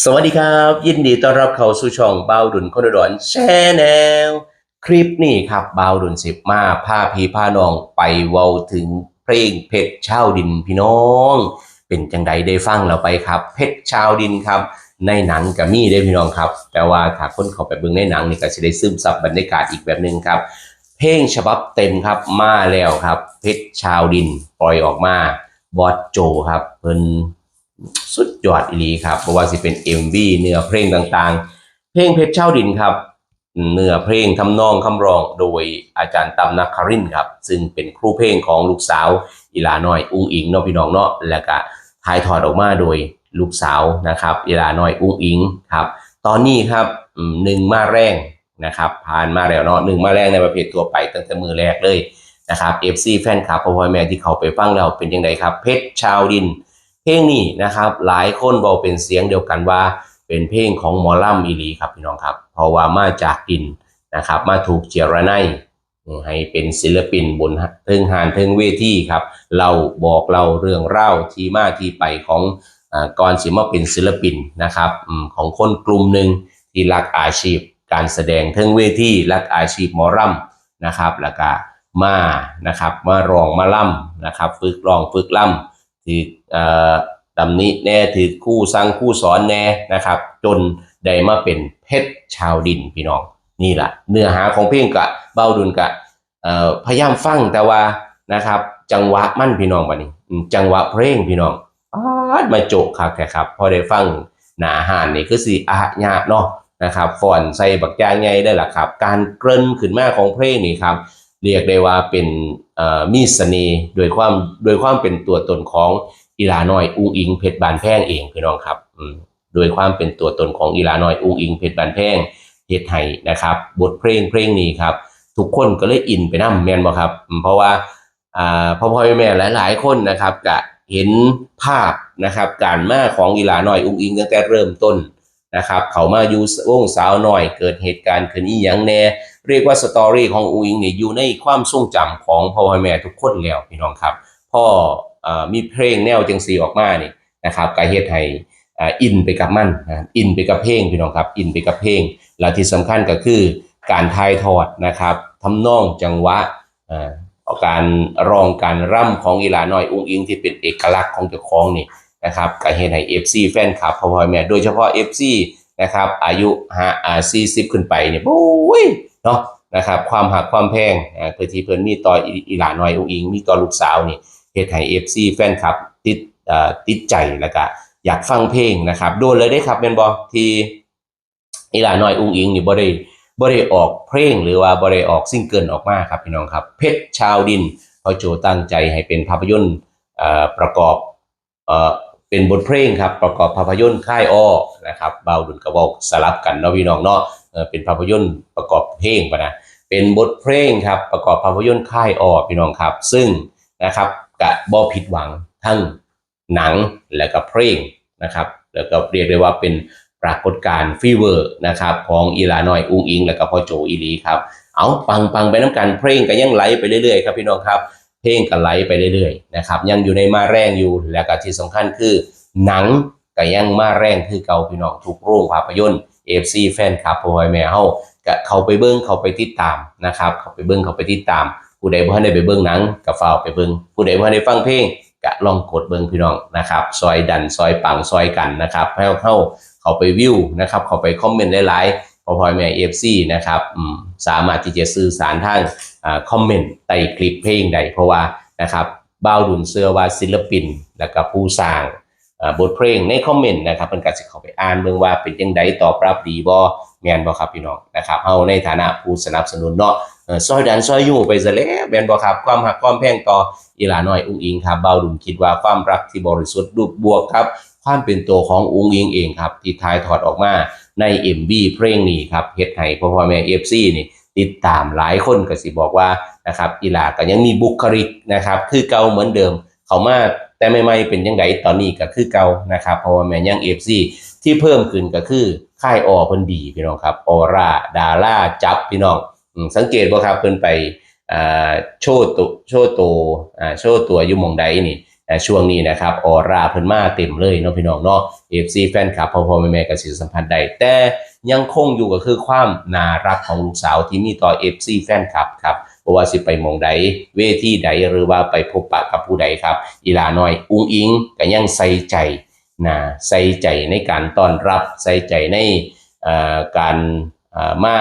สวัสดีครับ ยินดีต้อนรับเข้าสู่ช่องเบาดุนคนอุดรแชนแนลคลิปนี้ครับเบาดุนสิบมาพาพีพานองไปเว้าถึงเพลงเพชรชาวดินพี่น้อง เป็นจังใดได้ฟังเราไปครับ เพชรชาวดินครับ ในหนังกับมี่ได้พี่น้องครับ แต่ว่าถ้าคนเข้าไปเบิ่งในหนังนี่ก็จะได้ซึมซับบรรยากาศอีกแบบหนึ่งครับ เพลงฉบับเต็มครับมาแล้วครับ เพชรชาวดินปล่อยออกมาบอสโจครับเพิ่น สุดยอดอีหลีครับเพราะว่าสิเป็น MV เนื้อเพลงต่างๆ เพลงเพชรเช่าดินครับเนื้อเพลงทำนองคำร้องโดยอาจารย์ตำนักคารินครับ ซึ่งเป็นครูเพลงของลูกสาวอีลาน้อยอุ้งอิงเนาะพี่น้องเนาะแล้วก็ถ่ายทอดออกมาโดยลูกสาวนะครับอีลาน้อยอุ้งอิงครับ ตอนนี้ครับหนึ่งมาแรงนะครับ ผ่านมาแล้วเนาะหนึ่งมาแรงในประเภทตัวไปตั้งแต่มือแรกเลยนะครับ FC แฟนคลับพ่อพ่อแม่ที่เขาไปฟังแล้วเป็นยังไงครับ เพชรชาวดิน เพลงนี้นะครับ หลายคนบอกเป็นเสียงเดียวกันว่า เป็นเพลงของหมอลำอีลีครับพี่น้องครับ เพราะว่ามาจากดินนะครับ มาถูกเจรไนให้เป็นศิลปินบนเทิงหานเทิงเวทีครับ เราบอกเราเรื่องเล่าที่มาที่ไปของอก่อนสิมาเป็นศิลปินนะครับอของคนกลุ่มหนึ่งที่รักอาชีพ การแสดงเทิงเวทีรักอาชีพหมอลำนะครับแล้วก็มานะครับมารองมาล่ำนะครับ ฝึกรองฝึกล่ำถื อเอ่อดำนี้แน่ถือคู่สั่งคู่สอนแน่นะครับ จนได้มาเป็นเพชรชาวดินพี่น้อง นี่แหละเนื้อหาของเพลงกะเบ้าดุลกะพยายามฟังแต่ว่านะครับ จังหวะมั่นพี่น้องบัดนี้ จังหวะเพลงพี่น้องมาโจกคักแท้ครับ พอได้ฟังหนาหารนี่คือสิอาญาเนาะนะครับฟอนใส่บักจางไงได้ล่ะครับ การเกริ่นขึ้นมาของเพลงนี่ครับ เรียกได้ว่าเป็นมีเสน่ห์โดยความโดยความเป็นตัวตนของ อีลาน้อยอุงอิงเพชรบานแพงเองพี่น้องครับอืมโดยความเป็นตัวตนของอีลาน้อยอุงอิงเพชรบานแพงเฮ็ดให้นะครับ บทเพลงเพลงนี้ครับ ทุกคนก็เลยอินไปนำแมนบ่ครับ เพราะว่าอ่าพ่อพ่อแม่หลาย ๆ คนนะครับก็เห็นภาพนะครับ การมาของอีลาน้อยอุงอิงตั้งแต่เริ่มต้นนะครับ เขามาอยู่วงสาวน้อยเกิดเหตุการณ์ขึ้นอีหยังแน่เรียกว่าสตอรี่ของอูอิงเนี่ยอยู่ในความทรงจำของพ่อพ่อแม่ทุกคนแล้วพี่น้องครับ พ่อ มีเพลงแนวจังสีออกมานี่นะครับกายเฮ็ดให้อินไปกับมันนะอินไปกับเพลงพี่น้องครับ อินไปกับเพลง และที่สำคัญก็คือการถ่ายทอดนะครับทำนองจังหวะอ่าการร้องการร่ำของอีหลาน้อยอุ้งอิงที่เป็นเอกลักษณ์ของเจ้าของนี่นะครับก็เฮ็ดให้ FC แฟนคลับพ่อแม่โดยเฉพาะ FC นะครับอายุ5อ่า40ขึ้นไปเนี่ยโอ้ยเนาะนะครับความหักความแพงอ่าเพื่อที่เพิ่นมีต่ออีหลาน้อยอุ้งอิงมีต่อลูกสาวนี่ เฮ็ดให้ FC แฟนคลับติดติดใจแล้วก็อยากฟังเพลงนะครับโดนเลยได้ครับแม่นบ่ที่อีหลาน้อยองอิงนี่บ่ได้บ่ได้ออกเพลงหรือว่าบ่ได้ออกซิงเกิลออกมาครับพี่น้องครับเพชรชาวดินพ่อโจตั้งใจให้เป็นภาพยนตร์ประกอบเป็นบทเพลงครับประกอบภาพยนตร์ค่ายอ้อนะครับเบาดุลกระบอกสลับกันเนาะพี่น้องเนาะเป็นภาพยนตร์ประกอบเพลงปะนะเป็นบทเพลงครับประกอบภาพยนตร์ค่ายออพี่น้องครับ ซึ่งนะครับ กะบ่ผิดหวังทั้งหนังและก็เพลงนะครับ แล้วก็เรียกได้ว่าเป็นปรากฏการณ์ฟีเวอร์นะครับของอีลาน้อยอุ้งอิง และก็พ่อโจอีลีครับ เอาปังปังไปน้ำกันเพลงก็ยังไหลไปเรื่อยๆครับพี่น้องครับ เพลงก็ไหลไปเรื่อยๆนะครับยังอยู่ในมาแรงอยู่และก็ที่สำคัญคือ หนังก็ยังมาแรงคือเก่าพี่น้องทุกโรงภาพยนตร์ AFC แฟนคลับพ่อแม่เฮาก็เข้าไปเบิ่งเข้าไปติดตามนะครับ เข้าไปเบิ่งเข้าไปติดตาม ผู้ใดบ่ทันได้ไปเบิ่งหนังก็ฝ้าไปเบิ่งผู้ใดบ่ทันได้ฟังเพลงก็ลองกดเบิ่งพี่น้องนะครับซอยดันซอยปังซอยกันนะครับให้เฮาเข้าไปวิวนะครับเข้าไปคอมเมนต์หลายๆพอพ่อแม่ AFC นะครับสามารถที่จะสื่อสารทางอคอมเมนต์ใต้คลิปเพลงใดเพราะว่านะครับบ้าวดุลเสื้อว่าศิลปิน และก็ผู้สร้างบทเพลงในคอมเมนต์นะครับเพิ่นก็สิเข้าไปอ่านเบิ่งว่าเป็นจังไดตอบรับดีบ่แมนบ่ครับพี่น้องนะครับเฮาในฐานะผู้สนับสนุนเนาะ ซอยดันซอยอยู่ไปซะแล้วแมนบ่ครับความรักความแพงต่ออีหลาน้อยอุ้งอิงครับเบาดุมคิดว่าความรักที่บริสุทธิ์ดูบบวกครับ ความเป็นตัวของอุ้งอิงเองครับที่ถ่ายทอดออกมาใน MV เพลงนี้ครับเฮ็ดให้พ่อพ่อแม่ FC นี่ติดตามหลายคนก็สิบอกว่านะครับอีหลาก็ยังมีบุคลิกนะครับคือเก่าเหมือนเดิม เขามาแต่ใหม่ๆเป็นยังไงตอนนี้ก็คือเก่านะครับเพราะว่าแม่ยังเอฟซีที่เพิ่มขึ้นก็คือค่ายออเพิ่นดีพี่น้องครับออร่าดาราจับพี่น้อง สังเกตบ่ครับเพิ่นไปอ่าโชว์ตัวโชว์ตัวอ่าโชว์ตัวอยู่มองใดนี่ช่วงนี้นะครับออร่าเพิ่นมาเต็มเลยเนาะพี่น้องเนาะ FC แฟนคลับพ่อพ่อแม่แม่ก็สิสัมพันธ์ได้แต่ยังคงอยู่ก็คือความน่ารักของลูกสาวที่มีต่อ FC แฟนคลับครับเพราะว่าสิไปมองใดเวทีใดหรือว่าไปพบปะกับผู้ใดครับ อีลาน้อย อุ้งอิงก็ยังใส่ใจนะใส่ใจในการต้อนรับใส่ใจในการมา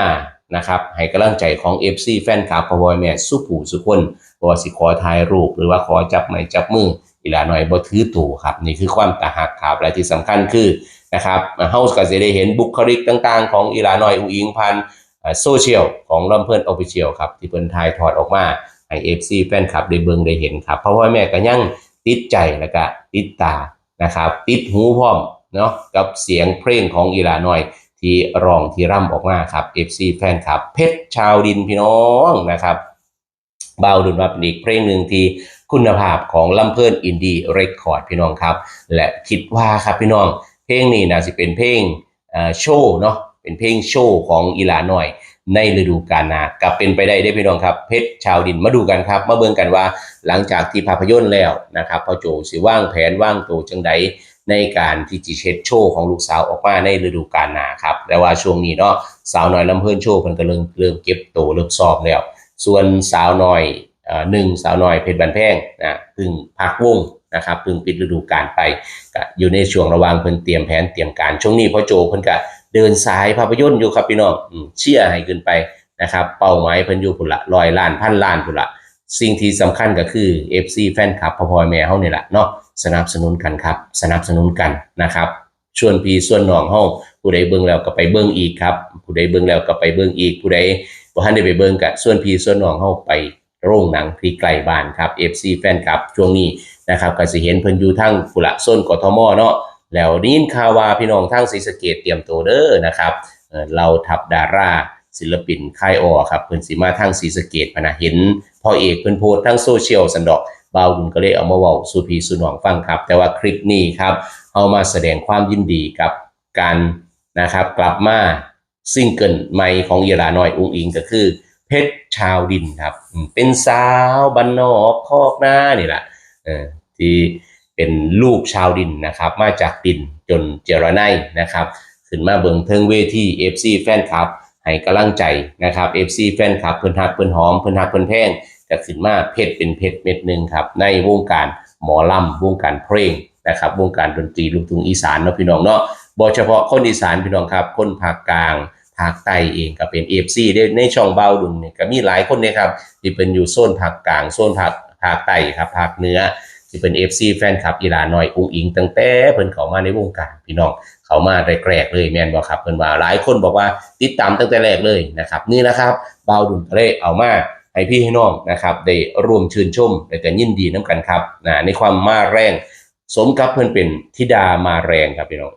นะครับให้กำลังใจของ FC แฟนคลับพ่อพ่อแม่สุผู้สุคนบ่ว่าสิขอถ่ายรูป หรือว่าขอจับไม้จับมืออีหลาน้อยบ่ถือตัวครับ นี่คือความตาหักครับและที่สำคัญคือนะครับเฮาก็สิได้เห็นบุคลิกต่างๆ ของอีหลาน้อยอุอิงผ่านโซเชียลของลำเพิ่นออฟฟิเชียลครับที่เพิ่นถ่ายทอดออกมาให้ FC แฟนคลับได้เบิ่งได้เห็นครับเพราะว่าแม่ก็ยังติดใจแล้วก็ติดตานะครับติดหูพร้อมเนาะกับเสียงเพลงของอีหลาน้อย ที่รองที่ร่ำออกมาครับ FC แฟนคลับ เพชรชาวดินพี่น้องนะครับเบาดุนว่าเป็นอีกเพลงหนึ่งที่คุณภาพของลำเพลินอินดี้เรคคอร์ดพี่น้องครับ และคิดว่าครับพี่น้อง เพลงนี้น่าจะเป็นเพลงโชว์เนาะเป็นเพลงโชว์ของอีหลาหน่อย ในฤดูกาลหน้ากับเป็นไปได้ได้พี่น้องครับ เพชรชาวดินมาดูกันครับมาเบิ่งกันว่าหลังจากที่ภาพยนตร์แล้วนะครับพอโจสิว่างแผนว่างตัวจังใด ในการที่จะเช็ดโชว์ของลูกสาวออกมาในฤดูกาลหนาครับแต่ว่าช่วงนี้เนาะสาวน้อยลำเพิ่นโชว์เพิ่นก็เริ่มเริ่มเก็บตัวเริ่มสอบแล้ว ส่วนสาวน้อยอหนึ่งสาวน้อยเพชรบันแพงนะพึ่งพักวงนะครับพึ่งปิดฤดูกาลไปก็อยู่ในช่วงระหว่างเพิ่นเตรียมแผนเตรียมการช่วงนี้พ่อโจเพิ่นก็เดินสายภาพยนตร์อยู่ครับพี่น้องเชียร์ให้ขึ้นไปนะครับเป้าหมายเพิ่นอยู่พุ่นละร้อยล้านพันล้านพุ่นละสิ่งที่สำคัญก็คือ FC แฟนคลับพ่อพ่อแม่เฮานี่แหละเนาะ สนับสนุนกันครับ สนับสนุนกันนะครับชวนพี่ส่วนน้องเฮาผู้ใดเบิ่งแล้วก็ไปเบิ่งอีกครับ ผู้ใดเบิ่งแล้วก็ไปเบิ่งอีก ผู้ใดบ่ทันได้ไปเบิ่งก็ส่วนพี่ส่วนน้องเฮาไปโรงหนังที่ใกลบ้านครับ FC แฟนคลับช่วงนี้นะครับก็สิเห็นเพิ่นอยู่ทั้งปุระโซนกทมเนาะแล้วได้ยินข่าวว่าพี่น้องทางศรีสะเกษเตรียมตัวเด้อนะครับเราทับดารา ศิลปินค่ายออครับเพิ่นสิมาทางศรีสเกษพนะเห็นพ่อเอกเพิ่นโพสทั้งโซเชียลสันดอกบ่าวดุลก็เลยเอามาเว้าสู่พี่สู่น้องฟังครับ แต่ว่าคลิปนี้ครับเอามาแสดงความยินดีกับการนะครับกลับมาซิงเกิลใหม่ของเยลาน้อยอุ้งอิงก็คือ เพชรชาวดินครับ เป็นสาวบ้านนอกคอกหน้านี่แหละเออที่เป็นลูกชาวดินนะครับ มาจากดินจนเจรไนนะครับ ขึ้นมาเบิงเทิงเวที FC แฟนคลับ ให้กำลังใจนะครับ FC แฟนคลับเพิ่นฮักเพิ่นหอมเพิ่นฮักเพิ่นแพงก็ขึ้นมาเพชรเป็นเพชรเม็ดหนึ่งครับในวงการหมอลำวงการเพลงนะครับวงการดนตรีลูกทุ่งอีสานเนาะพี่น้องเนาะบ่เฉพาะคนอีสานพี่น้องครับคนภาคกลางภาคใต้เองก็เป็น FC ได้ในช่องเบาดุลเนี่ยก็มีหลายคนนี่ยครับที่เป็นอยู่โซนภาคกลางโซนภาคภาคใต้ครับภาคเหนือ ที่เป็น FC แฟนคลับอีหลาน้อยอุ้งอิงตั้งแต่เพิ่นเข้ามาในวงการพี่น้องเขามาแรกๆเลยแมนบ่ครับเพิ่นว่าหลายคนบอกว่าติดตามตั้งแต่แรกเลยนะครับนี่นะครับบ่าดุลก็เลยเอามาให้พี่ให้น้องนะครับได้ร่วมชื่นชมและก็ยินดีน้ำกันครับนะในความมาแรง สมกับเพิ่นเป็นธิดามาแรงครับพี่น้อง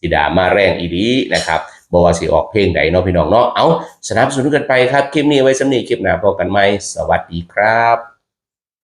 ธิดามาแรงอีดีนะครับบ่ว่าสิออกเพลงใดเนาะพี่น้องเนาะเอาสนับสนุนกันไปครับคลิปนี้ไว้สำนีคลิปหน้าพบกันใหม่สวัสดีครับ